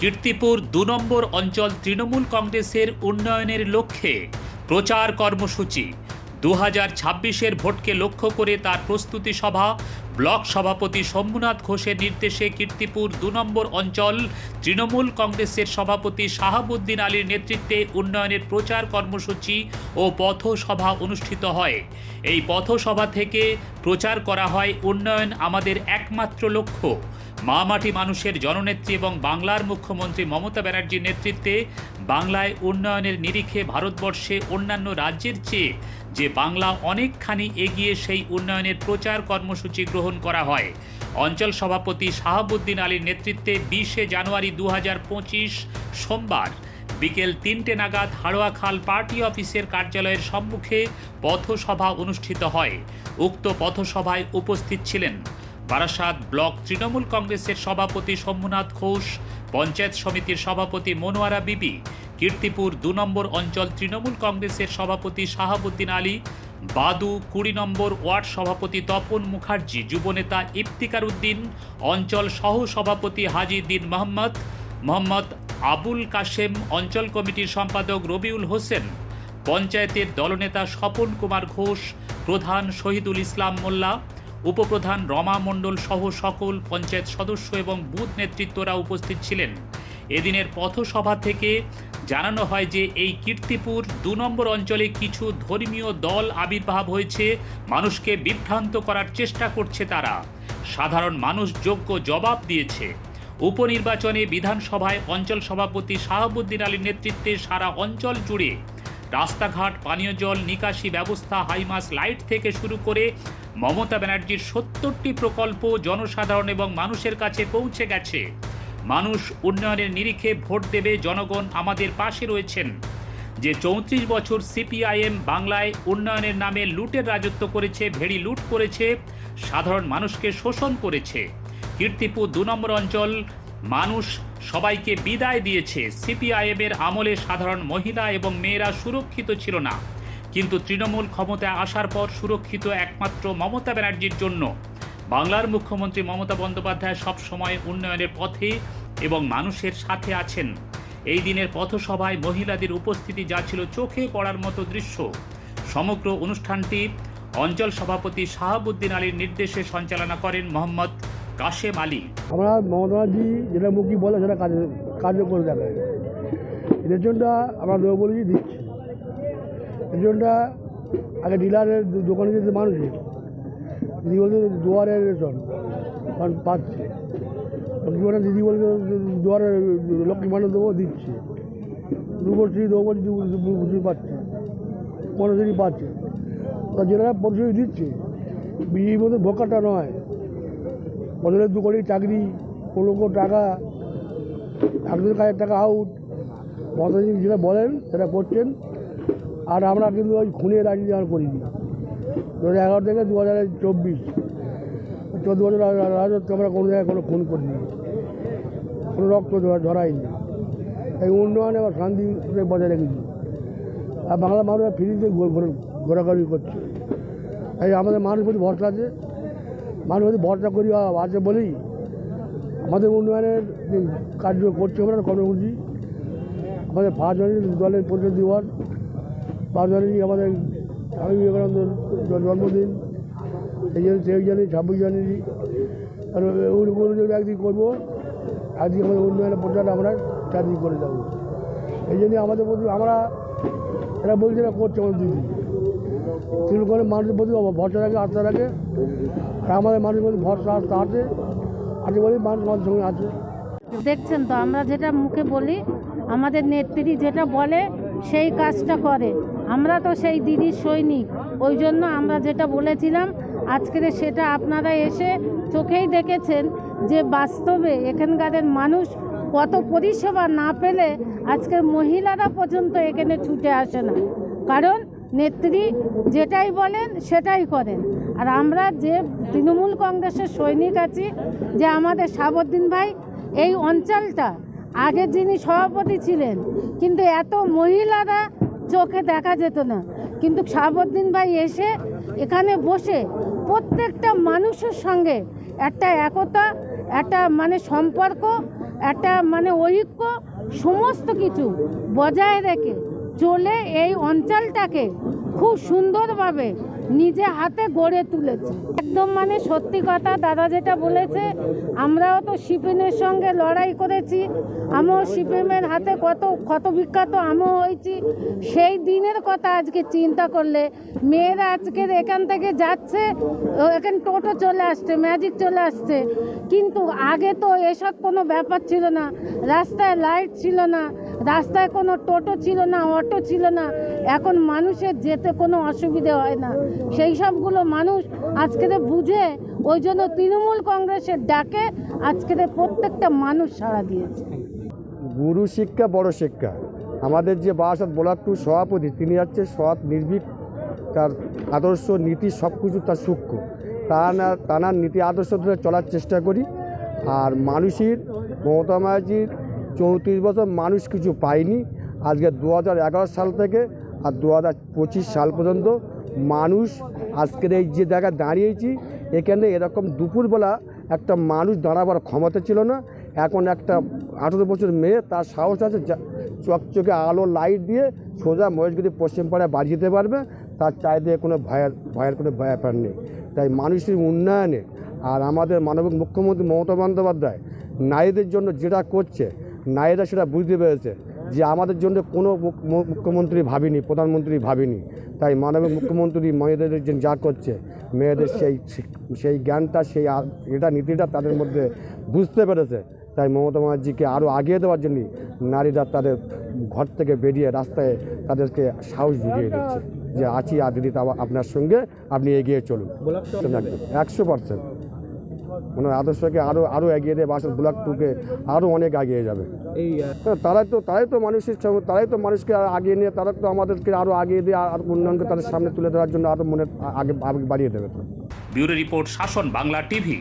কীর্তিপুর দু নম্বর অঞ্চল তৃণমূল কংগ্রেসের উন্নয়নের লক্ষ্যে প্রচার কর্মসূচি। দু হাজার ছাব্বিশের ভোটকে লক্ষ্য করে তার প্রস্তুতি সভা। ব্লক সভাপতি শম্ভুনাথ ঘোষের নির্দেশে কীর্তিপুর দু নম্বর অঞ্চল তৃণমূল কংগ্রেসের সভাপতি শাহাবুদ্দিন আলীর নেতৃত্বে উন্নয়নের প্রচার কর্মসূচি ও পথসভা অনুষ্ঠিত হয়। এই পথসভা থেকে প্রচার করা হয় উন্নয়ন আমাদের একমাত্র লক্ষ্য। মা মাটি মানুষের জননেত্রী এবং বাংলার মুখ্যমন্ত্রী মমতা ব্যানার্জির নেতৃত্বে বাংলায় উন্নয়নের নিরিখে ভারতবর্ষে অন্যান্য রাজ্যের চেয়ে যে বাংলা অনেকখানি এগিয়ে সেই উন্নয়নের প্রচার কর্মসূচি গ্রহণ করা হয়। অঞ্চল সভাপতি শাহাবুদ্দিন আলীর নেতৃত্বে বিশে জানুয়ারি দু হাজার পঁচিশ সোমবার বিকেল তিনটে নাগাদ হাড়োয়াখাল পার্টি অফিসের কার্যালয়ের সম্মুখে পথসভা অনুষ্ঠিত হয়। উক্ত পথসভায় উপস্থিত ছিলেন বারাসাত ব্লক তৃণমূল কংগ্রেসের সভাপতি শম্ভুনাথ ঘোষ, পঞ্চায়েত সমিতির সভাপতি মনোয়ারা বিবি, কীর্তিপুর দু নম্বর অঞ্চল তৃণমূল কংগ্রেসের সভাপতি শাহাবুদ্দিন আলী, বাদু কুড়ি নম্বর ওয়ার্ড সভাপতি তপন মুখার্জি, যুবনেতা ইফতিকার উদ্দিন, অঞ্চল সহ সভাপতি হাজি দিন মোহাম্মদ মোহাম্মদ আবুল কাশেম, অঞ্চল কমিটির সম্পাদক রবিউল হোসেন, পঞ্চায়েতের দলনেতা স্বপন কুমার ঘোষ, প্রধান শহীদুল ইসলাম মোল্লা উপপ্রধান রমা মণ্ডল সহ সকল পঞ্চায়েত সদস্য এবং বুথ নেতৃত্বরা উপস্থিত ছিলেন। এদিনের পথসভা থেকে জানানো হয় যে, এই কীর্তিপুর দু নম্বর অঞ্চলে কিছু ধর্মীয় দল আবির্ভাব হয়েছে, মানুষকে বিভ্রান্ত করার চেষ্টা করছে তারা। সাধারণ মানুষ যোগ্য জবাব দিয়েছে। উপনির্বাচনে বিধানসভায় অঞ্চল সভাপতি শাহাবুদ্দিন আলীর নেতৃত্বে সারা অঞ্চল জুড়ে রাস্তাঘাট, পানীয় জল, নিকাশি ব্যবস্থা, হাইমাস, লাইট থেকে শুরু করে মমতা ব্যানার্জির সত্তরটি প্রকল্প জনসাধারণ এবং মানুষের কাছে পৌঁছে গেছে। মানুষ উন্নয়নের নিরিখে ভোট দেবে জনগণ আমাদের পাশে রয়েছেন। যে চৌত্রিশ বছর সিপিআইএম বাংলায় উন্নয়নের নামে লুটের রাজত্ব করেছে, ভেড়ি লুট করেছে, সাধারণ মানুষকে শোষণ করেছে। কীর্তিপুর দু নম্বর অঞ্চল, মানুষ সবাইকে বিদায় দিয়েছে। সিপিআইএমের আমলে সাধারণ মহিলা এবং মেয়েরা সুরক্ষিত ছিল না। কিন্তু তৃণমূল ক্ষমতায় আসার পর সুরক্ষিত একমাত্র মমতা ব্যানার্জির জন্য। বাংলার মুখ্যমন্ত্রী মমতা বন্দ্যোপাধ্যায় সবসময় উন্নয়নের পথে এবং মানুষের সাথে আছেন। এই দিনের পথসভায় মহিলাদের উপস্থিতি যা ছিল চোখে পড়ার মতো দৃশ্য। সমগ্র অনুষ্ঠানটি অঞ্চল সভাপতি শাহাবুদ্দিন আলীর নির্দেশে সঞ্চালনা করেন মোহাম্মদ কাশেম আলী। আমরা মমতা ব্যানার্জি যেটা মুখী বলে সেটা কাজ কার্য করে দেখায় রেশনটা আমরা দিচ্ছি। রেশনটা আগে ডিলারের দোকানে যেতে মানুষের দিদি বলছে দুয়ারের রেশন কারণ পাচ্ছে। লক্ষ্মী ভাণ্ডার দিদি বলছে দুয়ারের লক্ষ্মী ভাণ্ডার দেবো, দিচ্ছে। রূপশ্রী বলছি রূপশ্রী পাচ্ছে। পনেরোশ্রী পাচ্ছে। তা যেটা পনেরোশ্রী দিচ্ছে। বিজেপির মধ্যে ভোকারটা নয়। বদলের দু কোটি চাকরি কোনো লক্ষ টাকা একজন কাজের টাকা আউট মমতাজি যেটা বলেন, সেটা করছেন। আর আমরা কিন্তু ওই খুনের রাজনীতি আর করিনি। দু হাজার এগারো থেকে দু হাজার চব্বিশ। চোদ্দ বছর রাজত্ব আমরা কোনো জায়গায় কোনো খুন করিনি। কোনো রক্ত ঝরাইনি এই উন্নয়ন এবং শান্তি বজায় রেখেছি। আর বাংলা মানুষরা ফ্রিতে ঘোরাঘুরি করছে। এই আমাদের মানুষ প্রতি ভরসা আছে। মানুষ যদি ভরসা করি আছে বলেই আমাদের উন্নয়নের কার্য করছে আমরা, কর্মসূচি, আমাদের পাঁচ দলের পরিষদ দিবস পাঁচ জানুয়ারি আমাদের স্বামী বিবেকানন্দের জ- জন্মদিন, সেই জন্য তেইশ জানুয়ারি, ছাব্বিশ জানুয়ারি যদি একদিন করব। একদিন আমাদের উন্নয়নের প্রচারটা আমরা চারদিন করে যাব এই জন্য আমাদের প্রতি আমরা এরা বলছে না করছে আমাদের দিদি তৃণমূল করে মানুষের প্রতি ভরসা রাখে, আস্থা রাখে। আর আমাদের মানুষের প্রতি ভরসা, আস্থা আছে। আছে বলেই মানুষ আমাদের সঙ্গে আছে। দেখছেন তো, আমরা যেটা মুখে বলি, আমাদের নেত্রী যেটা বলে সেই কাজটা করে। আমরা তো সেই দিদির সৈনিক। ওই জন্য আমরা যেটা বলেছিলাম, আজকের সেটা আপনারা এসে চোখেই দেখেছেন যে বাস্তবে এখানকারের মানুষ কত পরিষেবা না পেলে আজকের মহিলারা পর্যন্ত এখানে ছুটে আসে না। কারণ নেত্রী যেটাই বলেন, সেটাই করেন। আর আমরা যে তৃণমূল কংগ্রেসের সৈনিক আছি, যে আমাদের সাবদ্দিন ভাই, এই অঞ্চলটা আগে যিনি সভাপতি ছিলেন, কিন্তু এত মহিলারা চোখে দেখা যেত না। কিন্তু শাহাবুদ্দিন ভাই এসে এখানে বসে প্রত্যেকটা মানুষের সঙ্গে একটা একতা, একটা মানে সম্পর্ক, একটা মানে ঐক্য, সমস্ত কিছু বজায় রেখে চলে এই অঞ্চলটাকে খুব সুন্দরভাবে নিজে হাতে গড়ে তুলেছে। একদম মানে সত্যি কথা, দাদা যেটা বলেছে, আমরাও তো সিপিএমের সঙ্গে লড়াই করেছি, আমিও সিপিএমের হাতে কত ক্ষত বিখ্যাত আমিও হয়েছি। সেই দিনের কথা আজকে চিন্তা করলে, মেয়েরা আজকে এখান থেকে যাচ্ছে, এখানে টোটো চলে আসছে, ম্যাজিক চলে আসছে। কিন্তু আগে তো এসব কোনো ব্যাপার ছিল না, রাস্তায় লাইট ছিল না, রাস্তায় কোনো টোটো ছিল না, অটো ছিল না। এখন মানুষের যেতে কোনো অসুবিধে হয় না। সেই সবগুলো মানুষ আজকে বুঝে, ওই জন্য তৃণমূল কংগ্রেসের ডাকে আজকে প্রত্যেকটা মানুষ সাড়া দিয়েছে। গুরু শিক্ষা, বড় শিক্ষা। আমাদের যে বারাসাত ব্লক টু সভাপতি, তিনি হচ্ছে সৎ, নির্ভীক, তার আদর্শ নীতি সব কিছু তার সূক্ষ্ম। তা না তানার নীতি আদর্শ ধরে চলার চেষ্টা করি। আর মানুষের, মমতা ব্যানার্জির চৌত্রিশ বছর মানুষ কিছু পায়নি। আজকে দু হাজার এগারো সাল থেকে আর দু হাজার পঁচিশ সাল পর্যন্ত মানুষ আজকের এই যে জায়গায় দাঁড়িয়েছি, এখানে এরকম দুপুরবেলা একটা মানুষ দাঁড়াবার ক্ষমতা ছিল না। এখন একটা আঠেরো বছর মেয়ে, তার সাহস আছে চকচকে আলো লাইট দিয়ে সোজা মহেশগিরি পশ্চিম পাড়ায় বাড়ি যেতে পারবে। তার চাইতে কোনো ভয়ের ভয়ের কোনো ব্যাপার নেই। তাই মানুষের উন্নয়নে আর আমাদের মানবিক মুখ্যমন্ত্রী মমতা বন্দ্যোপাধ্যায়, নারীদের জন্য যেটা করছে, নারীরা সেটা বুঝতে পেরেছে। যে আমাদের জন্য কোনো মুখ- মুখ্যমন্ত্রী ভাবিনি প্রধানমন্ত্রী ভাবিনি। তাই মানবিক মুখ্যমন্ত্রী মেয়েদের যে যা করছে মেয়েদের সেই সেই জ্ঞানটা সেই এটা নীতিটা তাদের মধ্যে বুঝতে পেরেছে। তাই মমতা ব্যানার্জিকে আরও আগিয়ে দেওয়ার জন্য নারীরা তাদের ঘর থেকে বেরিয়ে রাস্তায় তাদেরকে সাহস জুগিয়ে দিচ্ছে। যে আছি আর দিদি তা আপনার সঙ্গে আপনি এগিয়ে চলুন। একশো পার্সেন্ট। ওনার আদর্শকে আরও আরও এগিয়ে দেয় বাসার ব্লক টুকে আরও অনেক এগিয়ে যাবে। এই হ্যাঁ, তারাই তো তারাই তো মানুষের তারাই তো মানুষকে আর আগিয়ে নিয়ে তারা তো আমাদেরকে আরও আগিয়ে দিয়ে আর উন্নয়নকে তাদের সামনে তুলে ধরার জন্য আরও মনে আগে আগে বাড়িয়ে দেবে। তো ব্যুরো রিপোর্ট শাসন বাংলা টিভি।